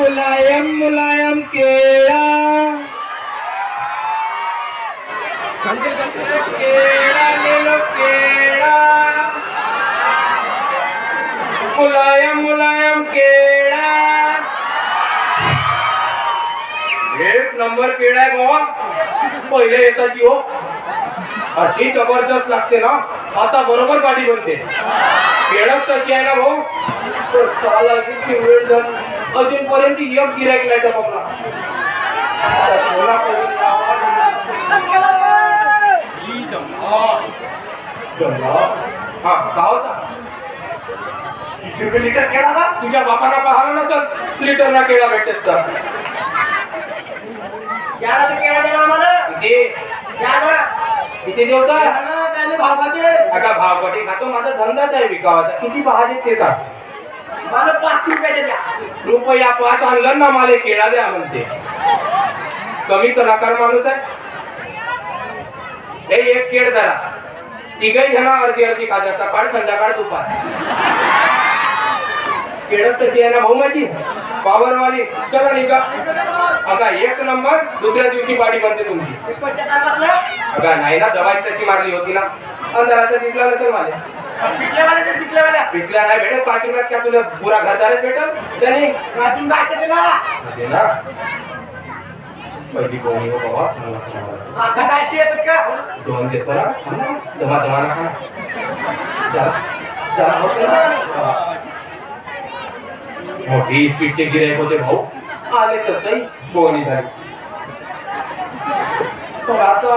मुलायम मुलायम केळा. केळा ले लो केळा. मुलायम मुलायम केळा. एक नंबर केळा आहे बाबा. पहिले येताची हो. अशी जबरदस्त लागते ना. आता बरोबर गाडी बनते. केळच तशी आहे ना भाऊ. साला किती वेळ झाली अजूनपर्यंत एक गिरायक नाही टपकला? हा का होता किती रुपये लिटर केळा का तुझ्या बापाला पाहिलं नसल लिटरला केळा भेटत तर. केळा आम्हाला. किती? देऊ का ग्यारह त्याने भाव खाते. खातो? माझा धंदाच आहे विकावाचा. किती पाहिजे ते सांग. मला पाच रुपयाचे द्या रुपया पाच आणलं ना मला केळा द्या म्हणते. कमी कलाकार माणूस आहे. हे एक केळ धरा. तिघही जण अर्धी अर्धी खाजा सकाळ संध्याकाळ दुपार. केळत तशी आहे ना भाऊ माझी? पावरवाली चला निघा. अगा एक नंबर दुसऱ्या दिवशी गाडी बनते तुमची. अगा नाही ना दवाई तशी मारली होती ना. अंधाराचा दिसला नसेल मला. पिटल्यावाल्या ते पिकल्या नाही भेटत का तुला पुरा घरदारच भेटल. त्याने जायचं ते ना. दे ना. पहिली कोणी हो बाबा. हा, खटायची येतात का? दोन देतो ना. दमा दमाना खा जरा जरा होते ना हा. मोठी स्पीडचे गिरायक होते भाऊ. आले तसंही बोनी झाली. तर आता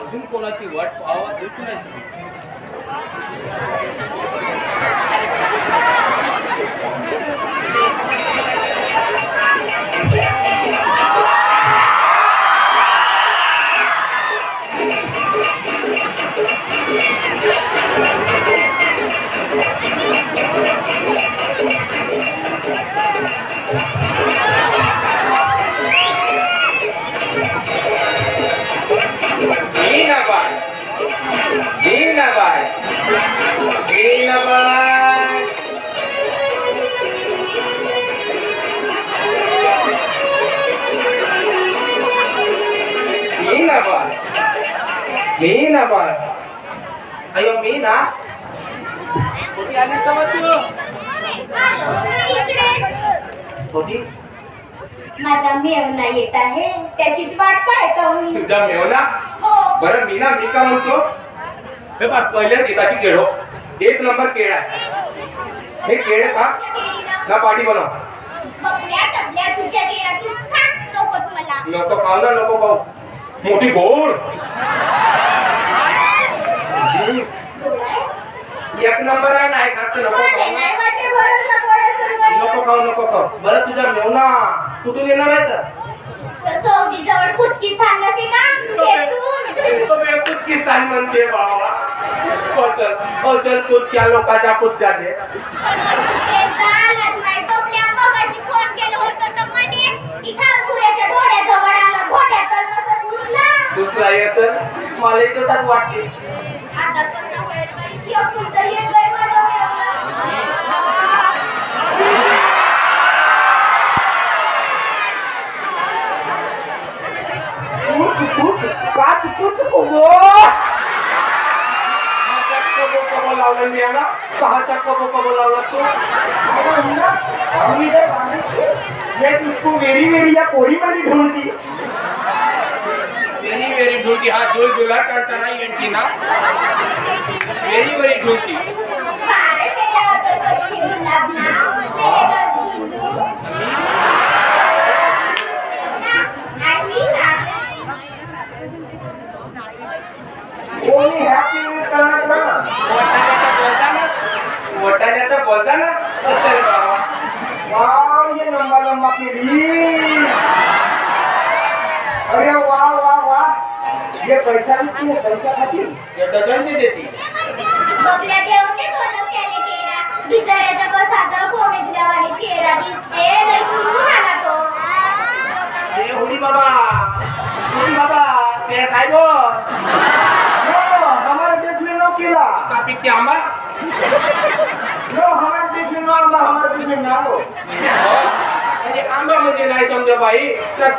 अजून कोणाची वाट पाहावा देऊच नाही. Thank you. Ayo Mina. कुठे आलीस का मग तू होती माझा मेवना येत आहे. त्याचीच वाट पाहतो मी. तुझा मेवना? हो. बरं मीना मी का म्हणतो? हे बघ पहिल्याच एकाची केळो एक नंबर केळ आहे. हे केळ का? ना पाठी बनव. बघल्या टपल्या तुझ्या गेला तूच खा. नकोत मला. नको खाऊ ना नको खाऊ. मोठी गोड. एक नंबर आहे खात तर नको नको खाऊ नको खाऊ. बरं तुझा मेवना कुठून येणार आहे तर? सौदी जवळ कुचकी स्थान नसे का? खेटून तो बेकुच की स्थान म्हणते बाबा. हो चल हो चल कुचक्या लोकाच्या कुचक्या दे इथं येत मला तसाच वाटते आता कसं होईल बाई किंवा तुमचं येतोय माझा मेवना कुच कुच काच कुच कोबो चक्क बोकबो लावलं मी ना सहा चक्क बोकबो लावला तू मैं तुझको मेरी मेरी या पोरी मध्ये ढूंढती व्हेरी व्हेरी ढुलकी हा झोल झुला टणटणा येणती ना. व्हेरी व्हेरी ढुलकी वटाण्याचा बोलता ना वटाण्याचा बोलता ना कसं बाबा. वाव ये लंबा लंबा केली अरे ये पैसा नहीं है पैसा खाती या डझनचे देते बबल्या देऊन दे दोनच त्याने केला बिचाऱ्याचा कसा तर कोमेजल्यावानी चेहरा दिसते लय गुरून आला तो अरे होडी बाबा होडी बाबा ते काय बोल नो हमारे देश में नो केला का पिकते आंबा नो हमारे देश में नो आंबा हमारे देश में मैंगो म्हणजे आंबा नाही समजा बाई तर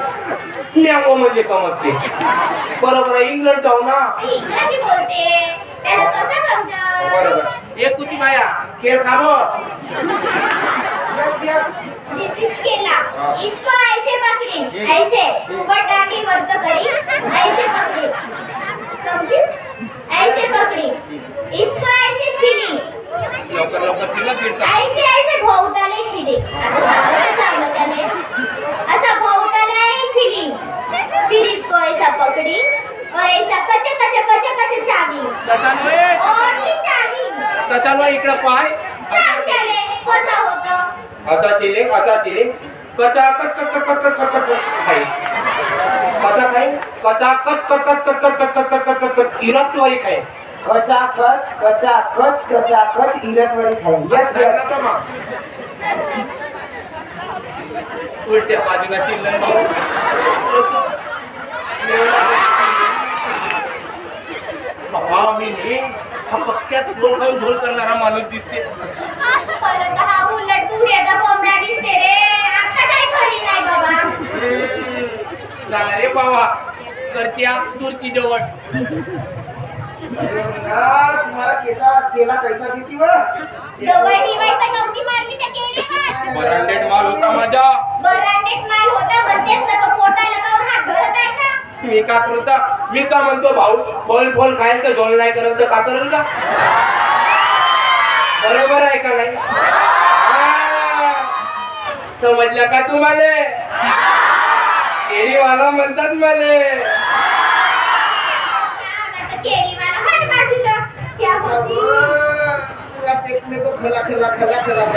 मँगो म्हणजे समजते. बरोबर इंग्लंड जाऊ ना. इंग्रजी बोलते. त्याला कसं समजल बरोबर. एक कुची बाया? खेळ खाबो दिस इज केला. इसको ऐसे पकड़ी. ऐसे. ऊपर डांडी वर्त करी. ऐसे पकड़ी. समझी? ऐसे पकड़ी. इसको ऐसे छिली लवकर लवकर तिला फिरता. ऐसे ऐसे भोवताले छिली आता सांगत सांगलं त्याने असा भोवताले छिली फिर इसको ऐसा पकड़ी और ऐसा कचे कचे कचे कचे चावी तसा नव्हे ओनली चावी तसा नव्हे इकडं पाय असा चिलिंग असा चिलिंग कचा कट कट कट कट कट कट कट खाई कचा खाई कचा कट कट कट कट कट कट कट कट कट कट इरत्वारी खाई कचा कच कचा कच कचा कच इरतवारी खाई यस यस उलट्या बाजूला चिल्लन भाऊ बाबा मी नाही हा पक्क्यात गोल खाऊन झोल करणारा माणूस दिसते मला तर हा उलट पुऱ्याचा कोंबडा दिसते रे आता काय खरी नाही बाबा झाला रे बाबा करत्या दूरची जवळ. तुम्हाला केसा केला कैसा देती व? दवाई बाई तर नव्हती मारली त्या केळीवर. बरांडेट माल होता माझा. बरांडेट माल होता म्हणतेस ना तो पोटाला काऊन हात धरत आहे का? मी का करता मी का म्हणतो भाऊ फल फल खायला तर झोल नाही करत तर का करेल का बरोबर आहे का नाही. समजलं का तुम्हाला? केळीवाला म्हणतात मला. केळीवाला हट बाजूला क्या होती पूरा पेट में तो खला खला खला खला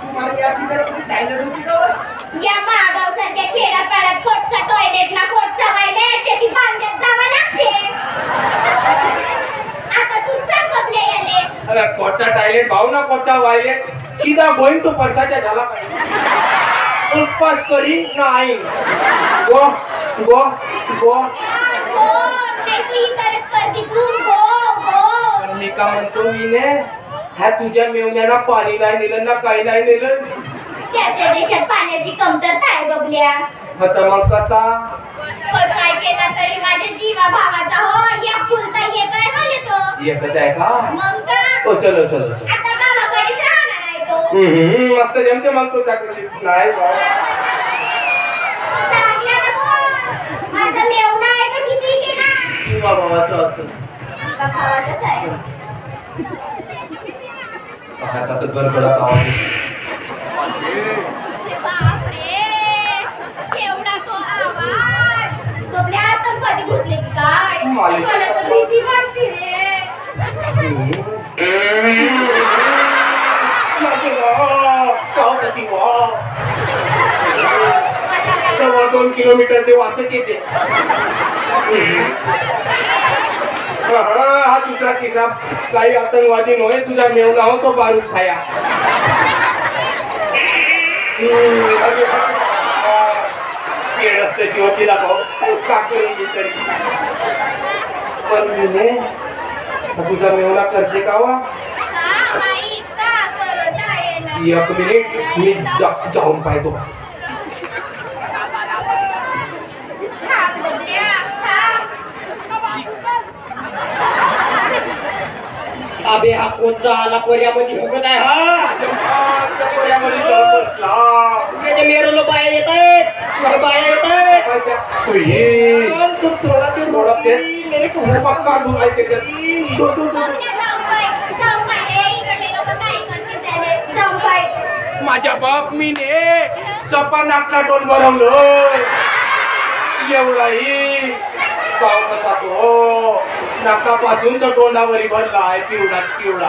तुम्हारी आखी तर कुठे टायलेट होती? या मागाव सारख्या खेड्यापाड्यात कोटच्या टॉयलेटला कोटच्या वायलेट ते ती बांधण्यात जावं लागते. आता तू सांग बघले याने अरे कोचा टायलेट भाऊ ना वायलेट सीधा गोईंग तो परसाच्या झाला पाहिजे. उपवास करीन ना गो गो गो. गो नाही गो गो. पण मी का म्हणतो मी ने ह्या तुझ्या मेवण्याला पाणी नाही नेलं ना काही नाही नेलं. त्याच्या देशात पाण्याची कमतरता आहे बबल्या. आता मग कसा? काय केला तरी माझ्या जीवा भावाचा हो या फुलता म्हणे तो? एकच आहे का? मग का? हो चलो चलो चलो. आता गावाकडेच राहणार आहे तो. हम्म, मस्त जमते मग तो चाकरी नाही बा. चांगला ना भाऊ. माझा मेवणा आहे तो किती गेला किंवा भावाचं असं. भावाचाच आहे. पहाचा तर गडगडात आवाज येतो. अरे बापरे केवढा तो आवाज बबल्या आता कधी घुसले की काय मालिक. मला तर भीती वाटते रे माझे वा, गाव कशी वा. सव्वा दोन किलोमीटर ते वाचत येते हा, दुसरा तिसरा काही आतंकवादी नव्हे तुझा मेवना हो तो बारूद खाया हम्म, अरे हा. केळ असते होतीला भाऊ पण तुझा मेवला करते का वा? एक मिनिट मी जाऊन पाहतो. अबे हा कोणचा आला कोऱ्यामध्ये होकत आहे हा? कोऱ्यामध्ये मेरलो बाया येत आहेत बाया येत आहेत थोड़ा थोड़ा माझ्या बाप मीने चपा नाटला टोन भरवलो एवढाही गावकचा तो नाकापासून तर तोंडावरी भरला आहे पिवडा पिवडा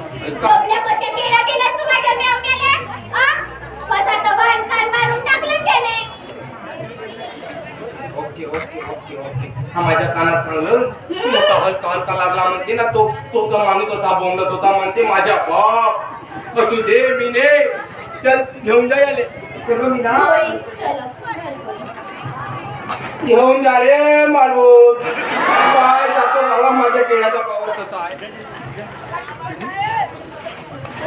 हा माझ्या कानात चांगलं मोठा हलका हलका लागला म्हणते ना तो तो तर माणूस असा बोंबलत होता म्हणते माझ्या बाप असू दे मीने. चल घेऊन जा याले. चलो मीना. घेऊन जा रे मारू काय जातो मला माझ्या केळ्याचा पावर कसा आहे.